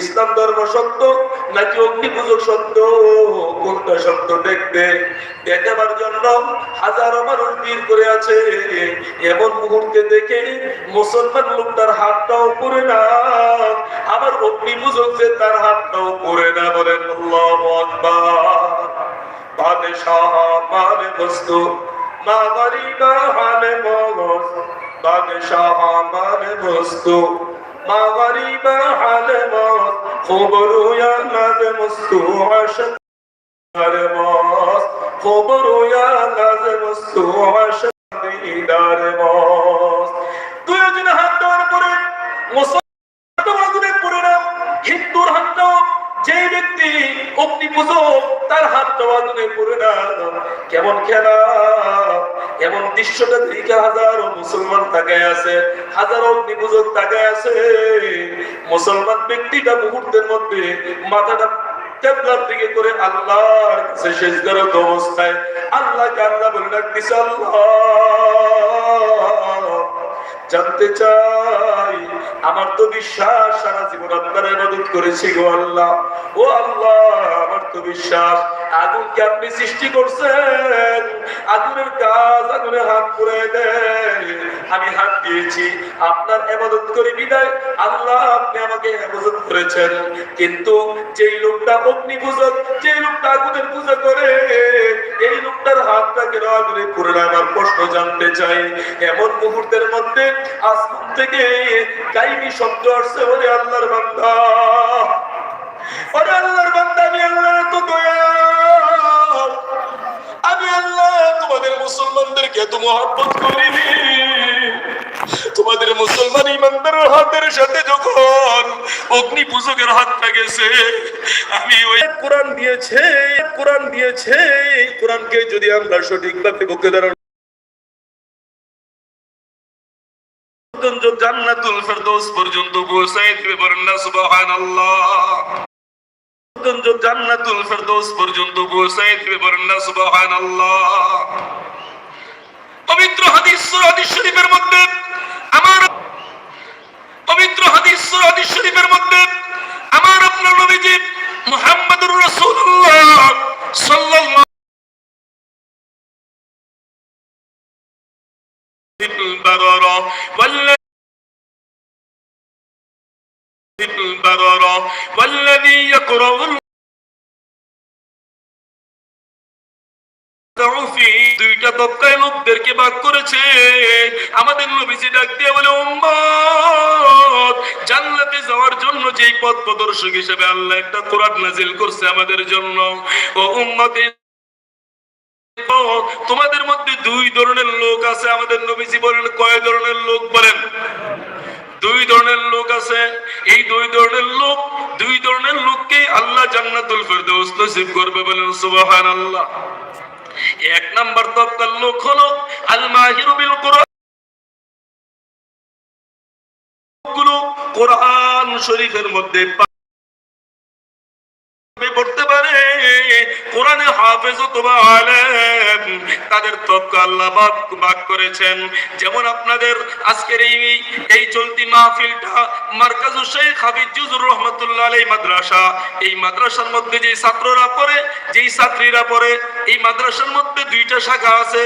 ইসলাম ধর্ম সত্য, নাকি অগ্নি পূজক সত্য? কোনটা সত্য দেখবে? দেখাবার জন্য হাজারো মানুষ ভিড় করে আছে। এমন মুহূর্তে দেখে মুসলমান লোকটার হাতটাও পড়ে না। আবার অগ্নি পূজক যে তার হাতটাও পড়ে না বলেন আকবার। বাদশাহ মানে বস্তু, মা গরিবা হালে মগজ বাদশাহ মানে বস্তু। মগজ খবরু ইয়া নাজ মস্তু আশক আরে মস খবরু ইয়া নাজ মস্তু আশক দিদার মস দুইজন হাত দেওয়ার পরে মুসলমান পড়ে না, হিন্দুর হাতটাও যে ব্যক্তি অগ্নি পূজক তার হাত আগুনে পড়ে না। কেমন খেলা? এমন দৃশ্যটা দিকে হাজারো মুসলমান তাকায় আছে, হাজারো অগ্নি পূজক তাকায় আছে। মুসলমান ব্যক্তিটা মুহূর্তের মধ্যে মাথাটা আমার তো বিশ্বাস, সারা জীবন আপনার ইবাদত করেছি গো আল্লাহ। ও আল্লাহ, আমার তো বিশ্বাস আগুনকে আপনি সৃষ্টি করছেন? আগুনের কাজ আগুনে হাত পুড়ে দেয়। আমি হাত দিয়েছি, আপনার ইবাদত করে বিদায়। আল্লাহ, আপনি আমাকে হেফাজত করেছেন। কিন্তু যেই লোকটা অগ্নি পূজক যেই লোকটা আগুনের পূজা করে, এই লোকটার হাতটা কেন আগুনে পুরে আমার প্রশ্ন জানতে চাই। এমন মুহূর্তের মধ্যে আসমান থেকে গাইবি শব্দ আসছে বলে আল্লাহর বান্দা। এত মহব্বত করিনি। তোমাদের মুসলমান ইমানদারের হাতের সাথে যখন অগ্নি পূজকের হাতটা গেছে, আমি ওই কোরআন দিয়েছে কোরআন দিয়েছে, কোরআনকে যদি আমরা সঠিকভাবে বুকে পর্যন্ত জান্নাতুল ফেরদৌস পর্যন্ত পৌঁছায় দিবে পর্যন্ত সুবহানাল্লাহ। পবিত্র হাদিস সূরা হাদিস শরীফের মধ্যে আমার পবিত্র হাদিস সূরা হাদিস শরীফের মধ্যে আমার আপনার নবীজি মুহাম্মদুর রাসূলুল্লাহ সাল্লাল্লাহু البررة والذي البررة والذي يقرأ তবকায় লোকদেরকে বাদ করেছে। আমাদের নবীজি ডাক দিয়ে বলে, উম্মত, জান্নাতে যাওয়ার জন্য যেই পথ প্রদর্শক হিসেবে আল্লাহ একটা কোরআন নাজিল করছে আমাদের জন্য। ও উম্মতে তোমাদের মধ্যে দুই ধরনের লোক আছে। আমাদের নবীজি বলেন, কয় ধরনের লোক বলেন? দুই ধরনের লোক আছে। এই দুই ধরনের লোক, দুই ধরনের লোককে আল্লাহ জান্নাতুল ফেরদৌস নসিব করবে বলেন, সুবহানাল্লাহ। এক নাম্বার তবকার লোক হলো আল মাহিরুবিল কোরআন। কোরআন শরীফের মধ্যে পড়তে পারে। কোরআনে হাফেজ অথবা আলেম। তাদের তবকা আল্লাহ বাদ করেছেন। যেমন আপনাদের আজকের এই এই চলতি মাহফিলটা মার্কাজুল শেখ হাফিজুর রহমতুল্লাহ আলাই মাদ্রাসা। এই মাদ্রাসার মধ্যে যে ছাত্ররা পড়ে, যেই ছাত্রীরা পড়ে, এই মাদ্রাসার মধ্যে দুইটা শাখা আছে।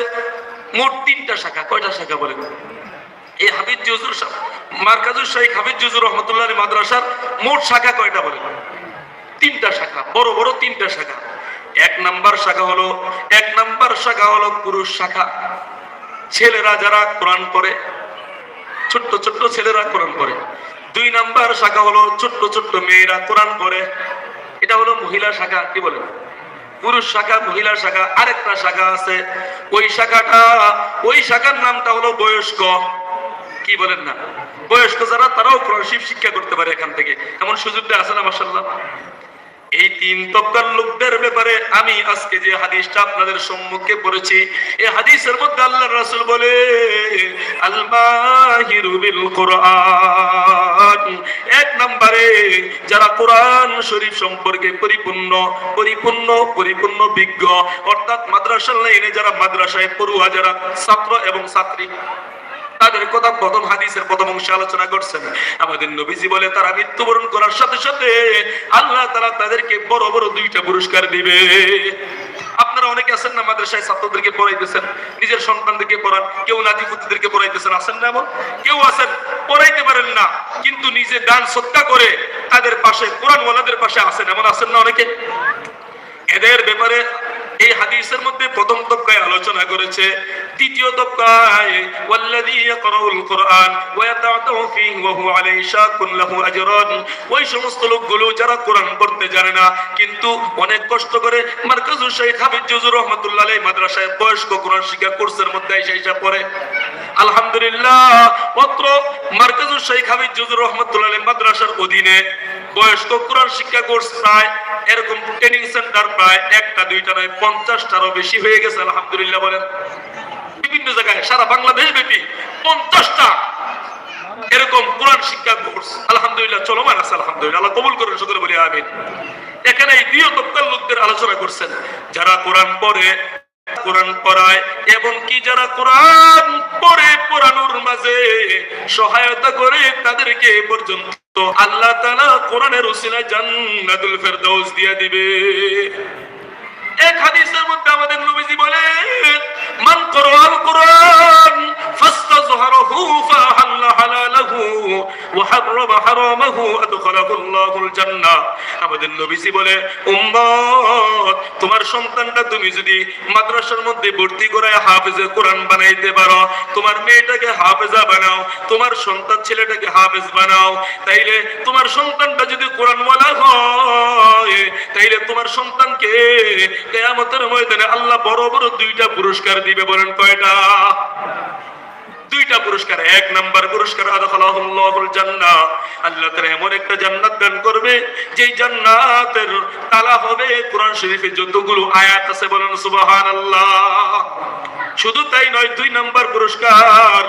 মোট তিনটা শাখা। কয়টা শাখা বলেন? এই হাফিজ জুজুর মার্কাজুল শেখ হাফিজ জুজুর রহমতুল্লাহ মাদ্রাসার মোট শাখা কয়টা বলেন? তিনটা শাখা, বড় বড় তিনটা শাখা। এক নাম্বার শাখা হলো, এক নাম্বার শাখা হলো পুরুষ শাখা। ছেলেরা যারা কোরআন পড়ে, ছোট্ট ছোট্ট ছেলেরা কোরআন পড়ে। দুই নাম্বার শাখা হলো, ছোট্ট ছোট্ট মেয়েরা কোরআন পড়ে। এটা হলো মহিলা শাখা, কি বলে পুরুষ শাখা, মহিলা শাখা, আরেকটা শাখা আছে। ওই শাখাটা, ওই শাখার নামটা হলো বয়স্ক। কি বলেন না? বয়স্ক যারা, তারাও কোরআন শিক্ষা করতে পারে এখান থেকে। এমন সুযোগটা আছে না মাসাল্লাহ এই তিন তবকার লোকদের ব্যাপারে আমি আজকে যে হাদিসটা আপনাদের সম্মুখে পড়েছি, এই হাদিসের মধ্যে আল্লাহ রাসূল বলে আল কোরআন এক নম্বরে, যারা কোরআন শরীফ সম্পর্কে পরিপূর্ণ পরিপূর্ণ পরিপূর্ণ বিজ্ঞ, অর্থাৎ মাদ্রাসা লাইনে যারা মাদ্রাসায় পড়ুয়া, যারা ছাত্র এবং ছাত্রী তাদের কথা প্রথম হাদিসের প্রথম অংশে আলোচনা করছেন। আমাদের নবীজি বলে, তারা মৃত্যুবরণ করার সাথে সাথে আল্লাহ তারা তাদেরকে বড় বড় দুইটা পুরস্কার দিবে। আপনারা অনেকে আছেন না মাদ্রাসায় ছাত্রদেরকে পড়াইতেছেন, নিজের সন্তানদেরকে পড়ান, কেউ নাতিপুতিদেরকে পড়াইতেছেন, আছেন না এমন? কেউ আছেন, পড়াইতে পারেন না, কিন্তু নিজে দান সত্যা করে তাদের পাশে কোরআন ওয়ালাদের পাশে আছেন, এমন আছেন না অনেকে? এদের ব্যাপারে এই হাদিসের মধ্যে প্রথম তবকায় আলোচনা করেছে আজরান। ওই সমস্ত লোকগুলো যারা কোরআন পড়তে জানে না, কিন্তু অনেক কষ্ট করে মার্কাজুল মাদ্রাসায় বয়স্ক কোরআন শিক্ষা কোর্সের মধ্যে এসে এসে পড়ে। আলহামদুলিল্লাহ পত্র মার্কাজুল শাইখ হাফিজ জুজুর রহমাতুল্লাহ মাদ্রাসার অধীনে বয়স্ক কোরআন শিক্ষা কোর্স প্রায় এরকম ট্রেনিং সেন্টার প্রায় একটা, দুইটা নয়, পঞ্চাশটারও বেশি হয়ে গেছে, আলহামদুলিল্লাহ বলেন। বিভিন্ন জায়গায়, সারা বাংলাদেশ ব্যাপী পঞ্চাশটা এরকম কোরআন শিক্ষা কোর্স। আলহামদুলিল্লাহ, চলমান আছে, আলহামদুলিল্লাহ। কবুল সকলে বলি আমিন। এখানে এই দুই লোকদের আলোচনা করছেন, যারা কোরআন পড়ে, কোরআন পড়ায় এবং কি যারা কোরআন পড়ে, পড়ানোর মাঝে সহায়তা করে তাদেরকে এ পর্যন্ত আল্লাহ তাআলা কোরআনের উসিলায় জান্নাতুল ফেরদাউস দিয়ে দিবে। এক হাদিসের মধ্যে আমাদের নবীজি বলে মান কোরআন কোরআন ফাহাল্লা হালালাহু ওয়া হাররামা হারামাহু আদখালাহু আল্লাহুল জান্নাহ আমাদের নবীজি বলে, উম্মত, তোমার সন্তানটা তুমি যদি মাদ্রাসার মধ্যে ভর্তি করায় হাফেজে কোরআন বানাইতে পারো, তোমার মেয়েটাকে হাফেজা বানাও, তোমার সন্তান ছেলেটাকে হাফেজ বানাও, তাইলে তোমার সন্তানটা যদি কোরআন ওয়ালা হয়, তাইলে তোমার সন্তানকে কেয়ামতের ময়দানে আল্লাহ বড় বড় দুইটা পুরস্কার দিবে। বলেন কয়টা? দুইটা পুরস্কার, এক নাম্বার পুরস্কার আল্লাহ তাআলা এমন একটা জান্নাত দান করবে, যেই জান্নাতের তালা হবে কোরআন শরীফে যতগুলো আয়াত আছে বলেন সুবহানাল্লাহ। শুধু তাই নয়, দুই নাম্বার পুরস্কার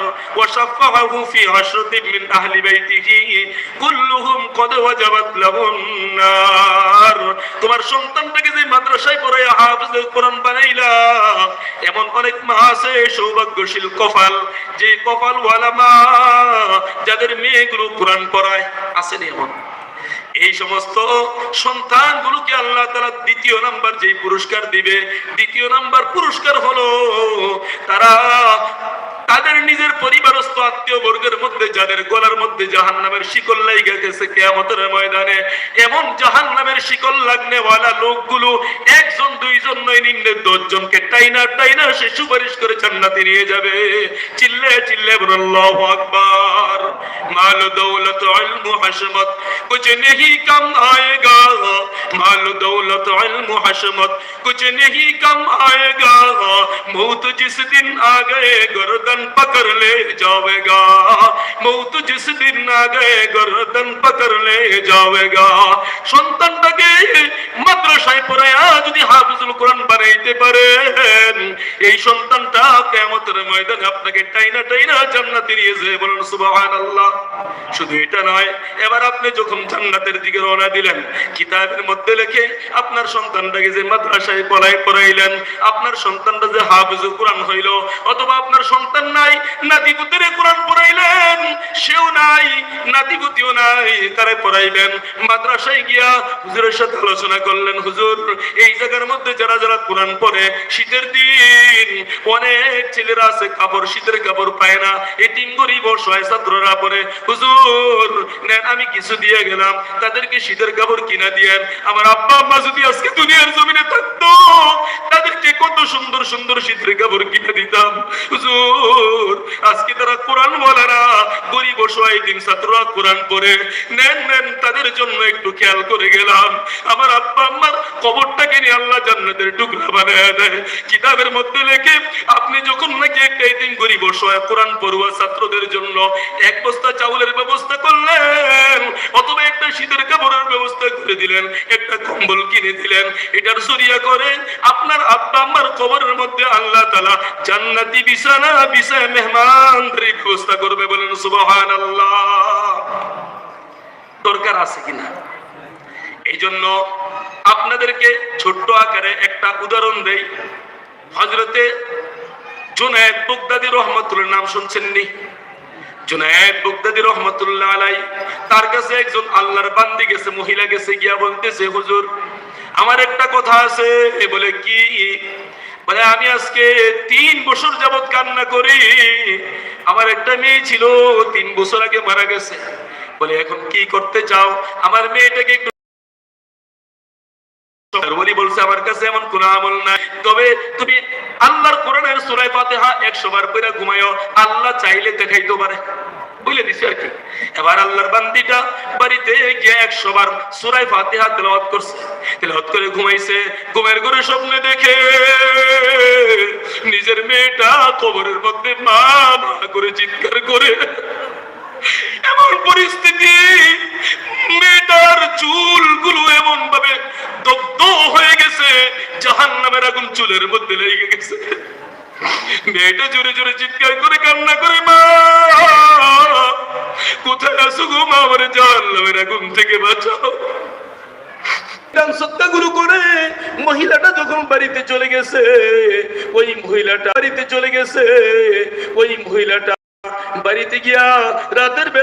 তোমার সন্তানটাকে যে মাদ্রাসায় পড়ায় হাফেজ কোরআন বানাইলা অনেক মা আছে, সৌভাগ্যশীল কপাল। যে কপাল মা যাদের মেয়েগুলো কোরআন পড়ায়, আসেনি এমন। এই সমস্ত সন্তানগুলোকে আল্লাহ তারা দ্বিতীয় নাম্বার যেই পুরস্কার দিবে, দ্বিতীয় নাম্বার পুরস্কার হলো তারা তাদের নিজের পরিবারস্থ আত্মীয় বর্গের মধ্যে, যাদের গলার মধ্যে জাহান নামের শিকল লাগে গেছে কেয়ামতের ময়দানে, এমন জাহান নামের শিকল লাগনে ওয়ালা লোকগুলো একজন, দুইজন, নয়, নিম্নে দশজনকে টাইনা টাইনা সে সুপারিশ করে জান্নাতে নিয়ে যাবে। চিল্লে চিল্লে আল্লাহু আকবার। মাল দৌলত ইলম হাসমত কুছ নেহি কাম আয়েগা। মাল দৌলত ইলম হাসমত কুছ নেহি কাম আয়েগা। মৌত জিস দিন আ গয়ে, গর্দন गर्दन पकड़ ले जाएगा मौत जिस दिन आ गए गर्दन पकड़ ले जाएगा সন্তানটাকে মাদ্রাসায় পড়ায়া যদি হাফিজুল কোরআন বানাইতে পারেন এই সন্তানটা কেমতের ময়দানে আপনাকে টাইনা টাইনা জান্নাতে নিয়ে যায় বলুন সুবহানাল্লাহ শুধু এটা নয় এবার আপনি যখন জান্নাতের দিকে রওনা দিলেন কিতাবের মধ্যে লেখে আপনার সন্তানটাকে যে মাদ্রাসায় পড়াই পড়াইলেন আপনার সন্তানটা যে হাফিজুল কোরআন হইল অথবা আপনার সন্তান নাই কোরআন পড়াইলেন, সেও নাই নাই মাদ্রাসায় গিয়া হুজুরের সাথে আলোচনা করলেন, হুজুর, এই জায়গার মধ্যে যারা যারা কোরআন পড়ে, শীতের দিন, অনেক ছেলেরা আছে, কাপড়, শীতের কাপড় পায় না এতিম গরিব, অসহায় ছাত্ররা পড়ে। হুজুর, নেন, আমি কিছু দিয়ে গেলাম, তাদেরকে শীতের কাপড় কিনা দিয়েন আমার আব্বা, আম্মা যদি আজকে দুনিয়ার জমিনে থাকতো, তাদেরকে কত সুন্দর সুন্দর শীতের কাপড় কিনে দিতাম। হুজুর আজকে তারা কোরআন গরিব দিন ছাত্ররা কোরআন নেন নেন, তাদের জন্য একটু খেয়াল করে গেলাম। আমার আব্বা আম্মার কবরটাকে নিয়ে আল্লাহ জান্নাতের টুকরা বানায় দেয়। কিতাবের মধ্যে লেখে, আপনি যখন নাকি একটা দিন গরিব অসহায় কোরআন পড়ুয়া ছাত্রদের জন্য এক বস্তা চাউলের দিলেন, একটা কম্বল কিনে দিলেন, এটার সরিয়া করে আপনার আব্বা আম্মার কবরের মধ্যে আল্লাহ তালা জান্নাতি বিছানা, বিছায় মেহমানদের ব্যবস্থা করবে বলেন, সুবহানাল্লাহ। দরকার আছে কিনা এই জন্য আপনাদেরকে ছোট্ট আকারে একটা উদাহরণ দেই। হজরতে জুনায়েদ বুগদাদি রহমতুল্লাহ নাম শুনছেন নি? জুনায়েদ বুগদাদি রহমতুল্লাহ আলাই, তার কাছে একজন আল্লাহর বান্দি গেছে, মহিলা গেছে, গিয়া বলতেছে, হুজুর, আমার একটা কথা আছে। বলে, কি? বলে, আমি আজকে তিন বছর যাবত কান্না করি। আমার একটা মেয়ে ছিল, তিন বছর আগে মারা গেছে। বলে, এখন কি করতে চাও? আমার মেয়েটাকে একটু বলি বলছে, আমার কাছে এমন কোন আমল নাই। তবে তুমি আল্লাহর কোরআনের সূরা ফাতিহা 100 বার কইরা ঘুমায়ো, আল্লাহ চাইলে দেখাইতে পারে। আর কি। এবার আল্লাহর বান্দিটা বাড়িতে গিয়ে 100 বার ফাতিহা তেলাওয়াত করছে। তেলাওয়াত করে ঘুমাইছে, ঘুমের ঘরে স্বপ্নে দেখে। নিজের মেয়েটা কবরের মধ্যে মা মা করে চিৎকার করে। এমন পরিস্থিতি, মেয়েটার চুলগুলো এমন ভাবে দগ্ধ হয়ে গেছে জাহান নামের আগুন চুলের মধ্যে লেগে গেছে। মেয়েটা জোরে জোরে চিৎকার করে কান্না করে, মা, কোথায় গো মা? আমার জাহান নামের আগুন থেকে বাঁচাও। মহিলাটা যখন বাড়িতে চলে গেছে, ওই মহিলাটা বাড়িতে চলে গেছে, ওই মহিলাটা বাড়িতে গিয়া রাতের বেলা